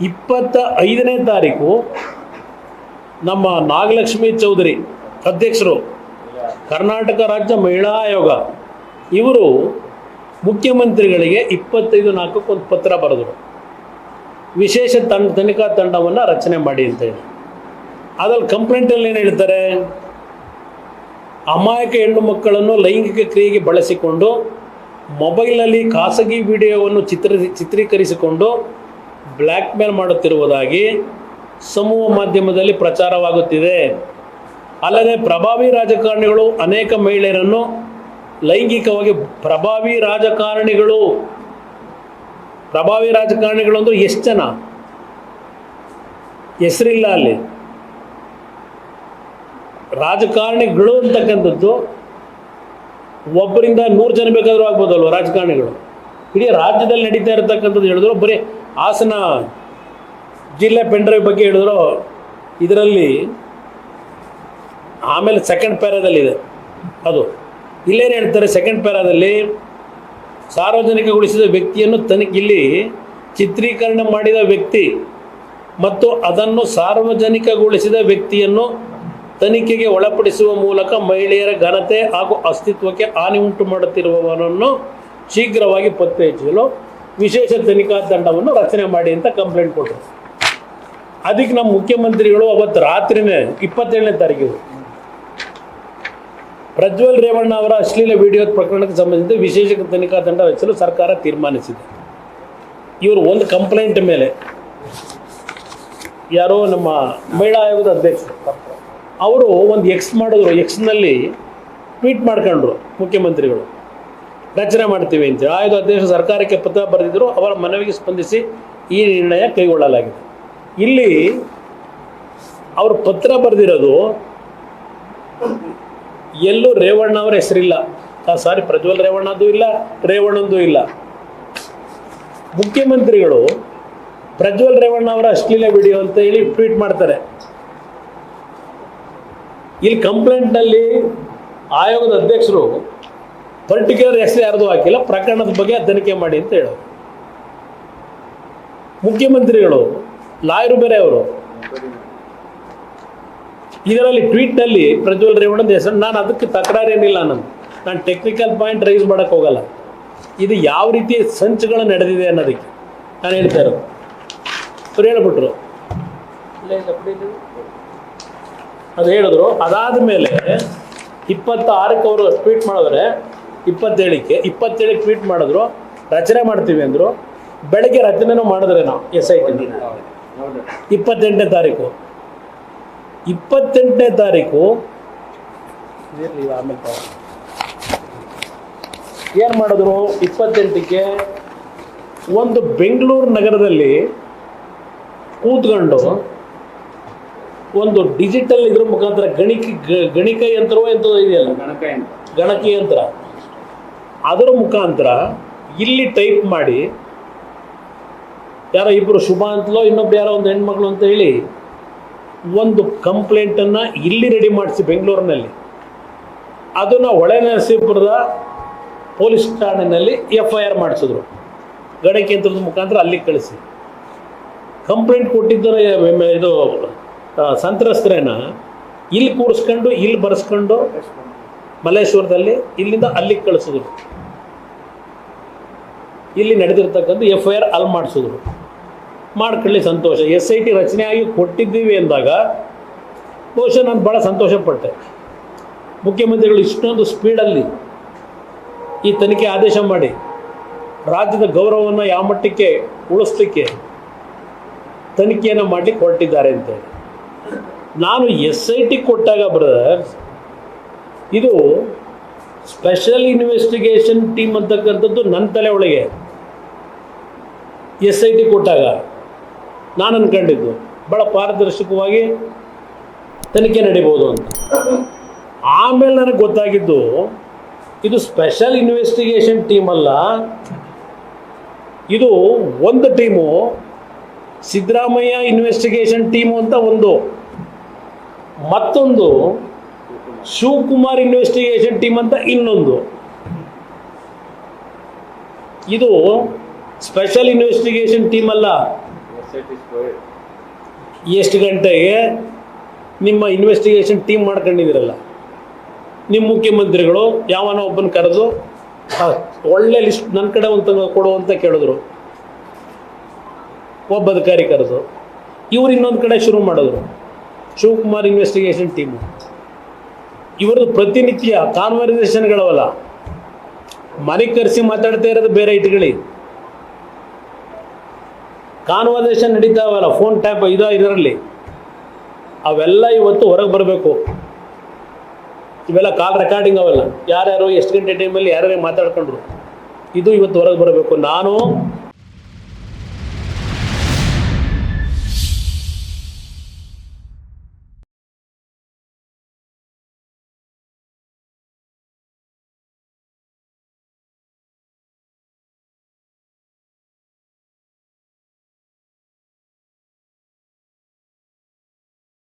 ಇಪ್ಪತ್ತ ಐದನೇ ತಾರೀಕು ನಮ್ಮ ನಾಗಲಕ್ಷ್ಮಿ ಚೌಧರಿ ಅಧ್ಯಕ್ಷರು ಕರ್ನಾಟಕ ರಾಜ್ಯ ಮಹಿಳಾ ಆಯೋಗ. ಇವರು ಮುಖ್ಯಮಂತ್ರಿಗಳಿಗೆ ಇಪ್ಪತ್ತೈದು ನಾಲ್ಕಕ್ಕೆ ಪತ್ರ ಬರೆದರು. ವಿಶೇಷ ತಂಡ, ತನಿಖಾ ತಂಡವನ್ನು ರಚನೆ ಮಾಡಿ ಅಂತ ಹೇಳಿ. ಅದ್ರಲ್ಲಿ ಕಂಪ್ಲೇಂಟಲ್ಲಿ ಏನು ಹೇಳ್ತಾರೆ? ಅಮಾಯಕ ಹೆಣ್ಣು ಮಕ್ಕಳನ್ನು ಲೈಂಗಿಕ ಕ್ರಿಯೆಗೆ ಬಳಸಿಕೊಂಡು ಮೊಬೈಲಲ್ಲಿ ಖಾಸಗಿ ವಿಡಿಯೋವನ್ನು ಚಿತ್ರ, ಚಿತ್ರೀಕರಿಸಿಕೊಂಡು ಬ್ಲ್ಯಾಕ್ ಮೇಲ್ ಮಾಡುತ್ತಿರುವುದಾಗಿ ಸಮೂಹ ಮಾಧ್ಯಮದಲ್ಲಿ ಪ್ರಚಾರವಾಗುತ್ತಿದೆ. ಅಲ್ಲದೆ ಪ್ರಭಾವಿ ರಾಜಕಾರಣಿಗಳು ಅನೇಕ ಮಹಿಳೆಯರನ್ನು ಲೈಂಗಿಕವಾಗಿ ಪ್ರಭಾವಿ ರಾಜಕಾರಣಿಗಳು ಪ್ರಭಾವಿ ರಾಜಕಾರಣಿಗಳು ಅಂದ್ರೆ ಎಷ್ಟು ಜನ? ಹೆಸರಿಲ್ಲ ಅಲ್ಲಿ. ರಾಜಕಾರಣಿಗಳು ಅಂತಕ್ಕಂಥದ್ದು ಒಬ್ಬರಿಂದ ನೂರು ಜನ ಬೇಕಾದರೂ ಆಗ್ಬೋದಲ್ವ ರಾಜಕಾರಣಿಗಳು? ಇಡೀ ರಾಜ್ಯದಲ್ಲಿ ನಡೀತಾ ಇರತಕ್ಕಂಥದ್ದು ಹೇಳಿದ್ರು, ಬರೀ ಹಾಸನ ಜಿಲ್ಲೆ ಪೆಂಡ್ರೈವ್ ಬಗ್ಗೆ ಹೇಳಿದ್ರು, ಇದರಲ್ಲಿ ಆಮೇಲೆ ಸೆಕೆಂಡ್ ಪ್ಯಾರಾದಲ್ಲಿದೆ ಅದು ಇಲ್ಲೇನು ಹೇಳ್ತಾರೆ ಸೆಕೆಂಡ್ ಪ್ಯಾರಾದಲ್ಲಿ ಸಾರ್ವಜನಿಕಗೊಳಿಸಿದ ವ್ಯಕ್ತಿಯನ್ನು ತನಿಖೆ ಇಲ್ಲಿ ಚಿತ್ರೀಕರಣ ಮಾಡಿದ ವ್ಯಕ್ತಿ ಮತ್ತು ಅದನ್ನು ಸಾರ್ವಜನಿಕಗೊಳಿಸಿದ ವ್ಯಕ್ತಿಯನ್ನು ತನಿಖೆಗೆ ಒಳಪಡಿಸುವ ಮೂಲಕ ಮಹಿಳೆಯರ ಘನತೆ ಹಾಗೂ ಅಸ್ತಿತ್ವಕ್ಕೆ ಹಾನಿ ಉಂಟು ಮಾಡುತ್ತಿರುವವನನ್ನು ಶೀಘ್ರವಾಗಿ ಪತ್ತೆ ಹಚ್ಚಲು ವಿಶೇಷ ತನಿಖಾ ತಂಡವನ್ನು ರಚನೆ ಮಾಡಿ ಅಂತ ಕಂಪ್ಲೇಂಟ್ ಕೊಟ್ಟರು ಅದಕ್ಕೆ ನಮ್ಮ ಮುಖ್ಯಮಂತ್ರಿಗಳು ಅವತ್ತು ರಾತ್ರಿನೇ ಇಪ್ಪತ್ತೇಳನೇ ತಾರೀಕಿಗೆ ಪ್ರಜ್ವಲ್ ರೇವಣ್ಣ ಅವರ ಅಶ್ಲೀಲ ವಿಡಿಯೋ ಪ್ರಕರಣಕ್ಕೆ ಸಂಬಂಧಿಸಿದ ವಿಶೇಷ ತನಿಖಾ ತಂಡ ರಚಿಸಲು ಸರ್ಕಾರ ತೀರ್ಮಾನಿಸಿದೆ. ಇವರು ಒಂದು ಕಂಪ್ಲೇಂಟ್ ಮೇಲೆ ಯಾರೋ ನಮ್ಮ ಮಹಿಳಾ ಆಯೋಗದ ಅಧ್ಯಕ್ಷರು, ಅವರು ಒಂದು ಎಕ್ಸ್ ಮಾಡಿದ್ರು. ಎಕ್ಸ್ನಲ್ಲಿ ಟ್ವೀಟ್ ಮಾಡ್ಕೊಂಡ್ರು ಮುಖ್ಯಮಂತ್ರಿಗಳು. ರಚನೆ ಮಾಡ್ತೀವಿ ಅಂತೇಳಿ ಆಯೋಗ ಅಧ್ಯಕ್ಷ ಸರ್ಕಾರಕ್ಕೆ ಪತ್ರ ಬರೆದಿದ್ದರು ಅವರ ಮನವಿಗೆ ಸ್ಪಂದಿಸಿ ಈ ನಿರ್ಣಯ ಕೈಗೊಳ್ಳಲಾಗಿದೆ. ಇಲ್ಲಿ ಅವರು ಪತ್ರ ಬರೆದಿರೋದು, ಎಲ್ಲೂ ರೇವಣ್ಣ ಅವರ ಹೆಸರಿಲ್ಲ. ಸಾರಿ, ಪ್ರಜ್ವಲ್ ರೇವಣ್ಣದ್ದು ಇಲ್ಲ, ರೇವಣ್ಣಂದು ಇಲ್ಲ. ಮುಖ್ಯಮಂತ್ರಿಗಳು ಪ್ರಜ್ವಲ್ ರೇವಣ್ಣ ಅವರ ಅಶ್ಲೀಲ ವಿಡಿಯೋ ಅಂತ ಹೇಳಿ ಟ್ವೀಟ್ ಮಾಡ್ತಾರೆ. ಇಲ್ಲಿ ಕಂಪ್ಲೇಂಟ್ನಲ್ಲಿ ಆಯೋಗದ ಅಧ್ಯಕ್ಷರು ಪರ್ಟಿಕ್ಯುಲರ್ ಹೆಸರು ಯಾರ್ದು ಹಾಕಿಲ್ಲ, ಪ್ರಕರಣದ ಬಗ್ಗೆ ತನಿಖೆ ಮಾಡಿ ಅಂತ ಹೇಳೋದು. ಮುಖ್ಯಮಂತ್ರಿಗಳು, ಲಾಯರು ಬೇರೆ ಅವರು ಇದರಲ್ಲಿ ಟ್ವೀಟ್ನಲ್ಲಿ ಪ್ರಜ್ವಲ್ ರೇವಣ್ಣದ ಹೆಸರು, ನಾನು ಅದಕ್ಕೆ ತಕರಾರೇನಿಲ್ಲ ನಾನು. ನಾನು ಟೆಕ್ನಿಕಲ್ ಪಾಯಿಂಟ್ ರೈಸ್ ಮಾಡೋಕ್ಕೆ ಹೋಗಲ್ಲ. ಇದು ಯಾವ ರೀತಿ ಸಂಚುಗಳು ನಡೆದಿದೆ ಅನ್ನೋದಕ್ಕೆ ನಾನು ಹೇಳ್ತಾ ಇರೋದು. ಅವ್ರು ಹೇಳ್ಬಿಟ್ರು. ಅದು ಹೇಳಿದ್ರು. ಅದಾದ ಮೇಲೆ ಇಪ್ಪತ್ತಾರಕ್ಕೆ ಅವರು ಟ್ವೀಟ್ ಮಾಡಿದ್ರೆ ಇಪ್ಪತ್ತೇಳಕ್ಕೆ ಇಪ್ಪತ್ತೇಳಕ್ಕೆ ಟ್ವೀಟ್ ಮಾಡಿದ್ರು ರಚನೆ ಮಾಡ್ತೀವಿ ಅಂದರು ಬೆಳಗ್ಗೆ ರಚನೆನೂ ಮಾಡಿದ್ರೆ ನಾವು ಎಸ್ ಐ ಟಿ. ಇಪ್ಪತ್ತೆಂಟನೇ ತಾರೀಕು. ಇಪ್ಪತ್ತೆಂಟನೇ ತಾರೀಕು ಆಮೇಲೆ ಏನು ಮಾಡಿದ್ರು? ಇಪ್ಪತ್ತೆಂಟಕ್ಕೆ ಒಂದು ಬೆಂಗಳೂರು ನಗರದಲ್ಲಿ ಕೂತ್ಕೊಂಡು ಒಂದು ಡಿಜಿಟಲ್ ಇದ್ರ ಮುಖಾಂತರ ಗಣಿಕೆ ಗ- ಗಣಿಕ ಯಂತ್ರವೋ ಎಂಥದೋ ಇದೆಯಲ್ಲ? ಗಣಕ ಯಂತ್ರ ಅದರ ಮುಖಾಂತರ ಇಲ್ಲಿ ಟೈಪ್ ಮಾಡಿ, ಯಾರೋ ಇಬ್ಬರು ಶುಭ ಅಂತಲೋ ಇನ್ನೊಬ್ರು ಯಾರೋ ಒಂದು ಹೆಣ್ಮಕ್ಳು ಅಂತ ಹೇಳಿ ಒಂದು ಕಂಪ್ಲೇಂಟನ್ನು ಇಲ್ಲಿ ರೆಡಿ ಮಾಡಿಸಿ ಬೆಂಗಳೂರಿನಲ್ಲಿ. ಅದನ್ನು ಹೊಳೆ ನರಸೀಪುರದ ಪೊಲೀಸ್ ಠಾಣೆಯಲ್ಲಿ ಎಫ್ ಐ ಆರ್ ಮಾಡಿಸಿದ್ರು. ಗಡ ಕೇಂದ್ರದ ಮುಖಾಂತರ ಅಲ್ಲಿಗೆ ಕಳಿಸಿ. ಕಂಪ್ಲೇಂಟ್ ಕೊಟ್ಟಿದ್ದರ, ಇದು ಸಂತ್ರಸ್ತರೇನ? ಇಲ್ಲಿ ಕೂರಿಸ್ಕೊಂಡು, ಇಲ್ಲಿ ಬರೆಸ್ಕೊಂಡು ಮಲ್ಲೇಶ್ವರದಲ್ಲಿ ಇಲ್ಲಿಂದ ಅಲ್ಲಿಗೆ ಕಳಿಸಿದ್ರು. ಇಲ್ಲಿ ನಡೆದಿರ್ತಕ್ಕಂಥ ಎಫ್ ಐ ಆರ್ ಅಲ್ಲಿ ಮಾಡಿಸಿದ್ರು. ಮಾಡ್ಕೊಳ್ಳಿ ಸಂತೋಷ. ಎಸ್ ಐ ಟಿ ರಚನೆ ಆಗಿ ಕೊಟ್ಟಿದ್ದೀವಿ ಅಂದಾಗ ಬಹುಶಃ ನಾನು ಭಾಳ ಸಂತೋಷಪಟ್ಟೆ. ಮುಖ್ಯಮಂತ್ರಿಗಳು ಇಷ್ಟೊಂದು ಸ್ಪೀಡಲ್ಲಿ ಈ ತನಿಖೆ ಆದೇಶ ಮಾಡಿ ರಾಜ್ಯದ ಗೌರವವನ್ನು ಯಾವ ಮಟ್ಟಕ್ಕೆ ಉಳಿಸ್ಲಿಕ್ಕೆ ತನಿಖೆಯನ್ನು ಮಾಡಲಿಕ್ಕೆ ಹೊರಟಿದ್ದಾರೆ ಅಂತೇಳಿ. ನಾನು ಎಸ್ ಐ ಟಿ ಕೊಟ್ಟಾಗ ಬ್ರದರ್ ಇದು ಸ್ಪೆಷಲ್ ಇನ್ವೆಸ್ಟಿಗೇಷನ್ ಟೀಮ್ ಅಂತಕ್ಕಂಥದ್ದು ನನ್ನ ತಲೆ ಒಳಗೆ. ಎಸ್ ಐ ಟಿ ಕೊಟ್ಟಾಗ ನಾನು ಅನ್ಕೊಂಡಿದ್ದು ಭಾಳ ಪಾರದರ್ಶಕವಾಗಿ ತನಿಖೆ ನಡೀಬೋದು ಅಂತ. ಆಮೇಲೆ ನನಗೆ ಗೊತ್ತಾಗಿದ್ದು, ಇದು ಸ್ಪೆಷಲ್ ಇನ್ವೆಸ್ಟಿಗೇಷನ್ ಟೀಮ್ ಅಲ್ಲ. ಇದು ಒಂದು ಟೀಮು ಸಿದ್ದರಾಮಯ್ಯ ಇನ್ವೆಸ್ಟಿಗೇಷನ್ ಟೀಮು ಅಂತ ಒಂದು. ಮತ್ತೊಂದು ಶಿವಕುಮಾರ್ ಇನ್ವೆಸ್ಟಿಗೇಷನ್ ಟೀಮ್ ಅಂತ ಇನ್ನೊಂದು. ಇದು ಸ್ಪೆಷಲ್ ಇನ್ವೆಸ್ಟಿಗೇಷನ್ ಟೀಮ್ ಅಲ್ಲ. ಎಷ್ಟು ಗಂಟೆಗೆ ನಿಮ್ಮ ಇನ್ವೆಸ್ಟಿಗೇಷನ್ ಟೀಮ್ ಮಾಡ್ಕೊಂಡಿದ್ದೀರಲ್ಲ? ನಿಮ್ಮ ಮುಖ್ಯಮಂತ್ರಿಗಳು ಯಾವನೋ ಒಬ್ಬನ ಕರೆದು ಒಳ್ಳೆ ಲಿಸ್ಟ್ ನನ್ನ ಕಡೆ ಒಂದು ಕೊಡು ಅಂತ ಕೇಳಿದ್ರು. ಒಬ್ಬ ಅಧಿಕಾರಿ ಕರೆದು, ಇವ್ರು ಇನ್ನೊಂದು ಕಡೆ ಶುರು ಮಾಡಿದ್ರು. ಶಿವಕುಮಾರ್ ಇನ್ವೆಸ್ಟಿಗೇಷನ್ ಟೀಮು ಇವ್ರದ್ದು ಪ್ರತಿನಿತ್ಯ ಕಾನ್ವರ್ಸೇಷನ್ಗಳವಲ್ಲ ಮನೆ ಕರೆಸಿ ಮಾತಾಡ್ತಾ ಇರೋದು ಬೇರೆ ಇಟ್ಕೊಳ್ಳಿ. ಕಾನ್ವರ್ಸೇಷನ್ ನಡೀತಾವಲ್ಲ ಫೋನ್ ಟ್ಯಾಪ್ ಇದೋ ಇದರಲ್ಲಿ. ಅವೆಲ್ಲ ಇವತ್ತು ಹೊರಗೆ ಬರಬೇಕು. ಇವೆಲ್ಲ ಕಾಲ್ ರೆಕಾರ್ಡಿಂಗ್ ಅವೆಲ್ಲ. ಯಾರ್ಯಾರು, ಎಷ್ಟು ಗಂಟೆ ಟೈಮಲ್ಲಿ ಯಾರ್ಯಾರು ಮಾತಾಡ್ಕೊಂಡ್ರು. ಇದು ಇವತ್ತು ಹೊರಗೆ ಬರಬೇಕು. ನಾನು